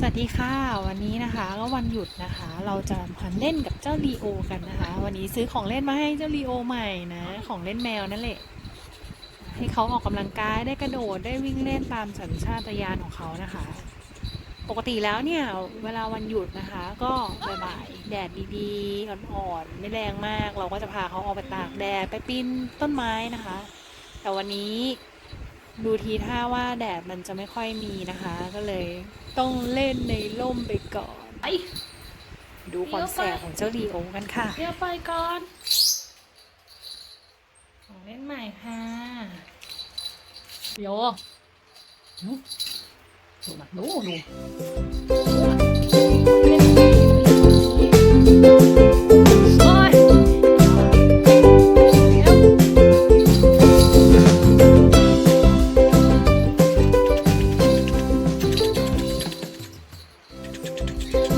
สวัสดีค่ะ วันนี้นะคะก็วันหยุดนะคะ เราจะมาเล่นกับเจ้าลีโอกันนะคะ วันนี้ซื้อของเล่นมาให้เจ้าลีโอใหม่นะ ของเล่นแมวนั่นแหละให้เขาออกกำลังกายได้กระโดดได้วิ่งเล่นตามสัญชาตญาณของเขานะคะ ปกติแล้วเนี่ยเวลาวันหยุดนะคะ ก็บ่ายๆแดดดีๆอ่อนๆไม่แรงมาก เราก็จะพาเขาออกไปตากแดดไปปีนต้นไม้นะคะ แต่วันนี้ ดูทีท่าว่าแดดมันจะไม่ค่อยมีนะคะ ก็เลยต้องเล่นในร่มไปก่อนไปดูความแสบของเจ้าลีโอกันค่ะเดี๋ยวไปก่อนของเล่นใหม่ค่ะโยดูนะดูดู Tuk, tuk, tuk, tuk.